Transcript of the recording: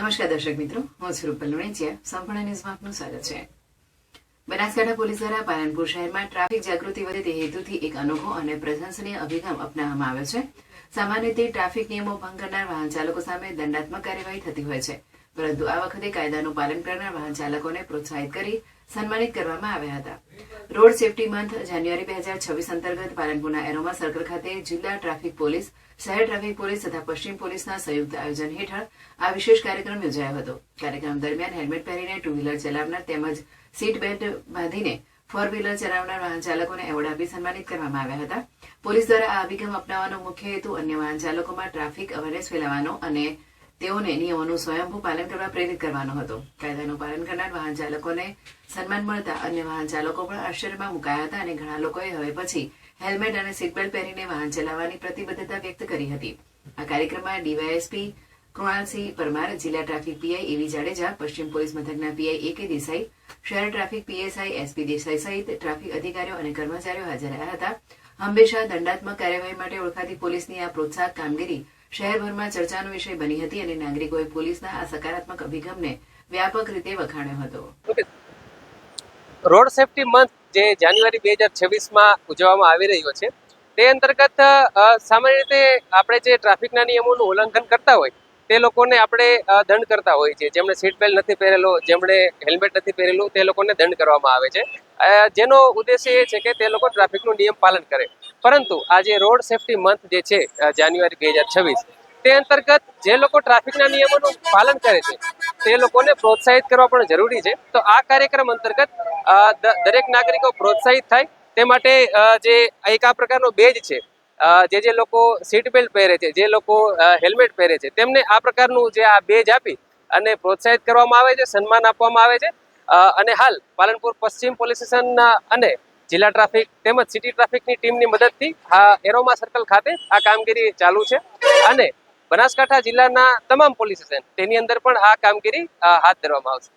નમસ્કાર દર્શક મિત્રો, હું સ્વરૂપ રૂપલ લુણેચિયા. સંપૂર્ણ ન્યૂઝમાં આપનું સ્વાગત છે. બનાસકાંઠા પોલીસ દ્વારા પાલનપુર શહેરમાં ટ્રાફિક જાગૃતિ વધે તે હેતુથી એક અનોખો અને પ્રશંસનીય અભિગમ અપનાવવામાં આવ્યો છે. સામાન્ય રીતે ટ્રાફિક નિયમો ભંગ કરનાર વાહન ચાલકો સામે દંડાત્મક કાર્યવાહી થતી હોય છે. પરંતુ આ વખતે કાયદાનું પાલન કરનાર વાહન ચાલકોને પ્રોત્સાહિત કરી સન્માનિત કરવામાં આવ્યા હતા. રોડ સેફટી મંથ જાન્યુઆરી બે હજાર છવ્વીસ અંતર્ગત પાલનપુરના એરોમા સર્કલ ખાતે જિલ્લા ટ્રાફિક પોલીસ, શહેર ટ્રાફિક પોલીસ તથા પશ્ચિમ પોલીસના સંયુક્ત આયોજન હેઠળ આ વિશેષ કાર્યક્રમ યોજાયો હતો. કાર્યક્રમ દરમિયાન હેલ્મેટ પહેરીને ટુ વ્હીલર ચલાવનાર તેમજ સીટ બેલ્ટ બાંધીને ફોર વ્હીલર ચલાવનાર વાહન ચાલકોને એવોર્ડ આપી સન્માનિત કરવામાં આવ્યા હતા. પોલીસ દ્વારા આ અભિગમ અપનાવવાનો મુખ્ય હેતુ અન્ય વાહન ચાલકોમાં ટ્રાફિક અવેરનેસ ફેલાવવાનો અને તેઓને નિયમોનું સ્વયંભૂ પાલન કરવા પ્રેરિત કરવાનો હતો. કાયદાનું પાલન કરનાર વાહન ચાલકોને સન્માન મળતા અન્ય વાહન ચાલકો પણ આશ્ચર્યમાં મુકાયા હતા અને ઘણા લોકોએ હવે પછી હેલ્મેટ અને સીટબેલ્ટ પહેરીને વાહન ચલાવવાની પ્રતિબદ્ધતા વ્યક્ત કરી હતી. આ કાર્યક્રમમાં ડીવાયએસપી કૃણાલસિંહ પરમાર, જિલ્લા ટ્રાફિક પીઆઈ એવી જાડેજા, પશ્ચિમ પોલીસ મથકના પીઆઈ એ કે દેસાઈ, શહેર ટ્રાફિક પીએસઆઈ એસપી દેસાઈ સહિત ટ્રાફિક અધિકારીઓ અને કર્મચારીઓ હાજર રહ્યા હતા. હંમેશા દંડાત્મક કાર્યવાહી માટે ઓળખાતી પોલીસની આ પ્રોત્સાહક કામગીરી શહેરભરમાં ચર્ચાનો વિષય બની હતી અને નાગરિકોએ પોલીસના આ સકારાત્મક અભિગમને વ્યાપક રીતે વખાણ્યો હતો. રોડ સેફટી મંથ જે જાન્યુઆરી બે હજાર છવ્વીસમાં ઉજવવામાં આવી રહ્યો છે, તે અંતર્ગત સામાન્ય રીતે આપણે જે ટ્રાફિકના નિયમોનું ઉલ્લંઘન કરતા હોય, તે લોકોને આપણે દંડ કરતા હોઈએ છીએ જેમણે સીટ બેલ્ટ નથી પહેરેલો, જેમણે હેલ્મેટ નથી પહેરેલું, તે લોકોને દંડ કરવામાં આવે છે. જેનો ઉદ્દેશ્ય એ છે કે તે લોકો ટ્રાફિકનું નિયમ પાલન કરે. પરંતુ આ જે રોડ સેફટી મંથ જે છે જાન્યુઆરી બે હજાર છવ્વીસ, તે અંતર્ગત જે લોકો ટ્રાફિકના નિયમોનું પાલન કરે છે, તે લોકોને પ્રોત્સાહિત કરવા પણ જરૂરી છે. તો આ કાર્યક્રમ અંતર્ગત દરેક નાગરિકો પ્રોત્સાહિત થાય, તે માટે જે એક આ પ્રકારનો બેજ છે જે જે લોકો સીટ બેલ્ટ પહેરે છે, જે લોકો હેલ્મેટ પહેરે છે, તેમને આ પ્રકારનું જે આ બેજ આપી અને પ્રોત્સાહિત કરવામાં આવે છે, સન્માન આપવામાં આવે છે. અને હાલ પાલનપુર પશ્ચિમ પોલીસ સ્ટેશન અને જિલ્લા ટ્રાફિક તેમજ સિટી ટ્રાફિકની ટીમની મદદથી આ એરોમા સર્કલ ખાતે આ કામગીરી ચાલુ છે. અને બનાસકાંઠા જિલ્લાના તમામ પોલીસ સ્ટેશન તેની અંદર પણ આ કામગીરી હાથ ધરવામાં આવશે.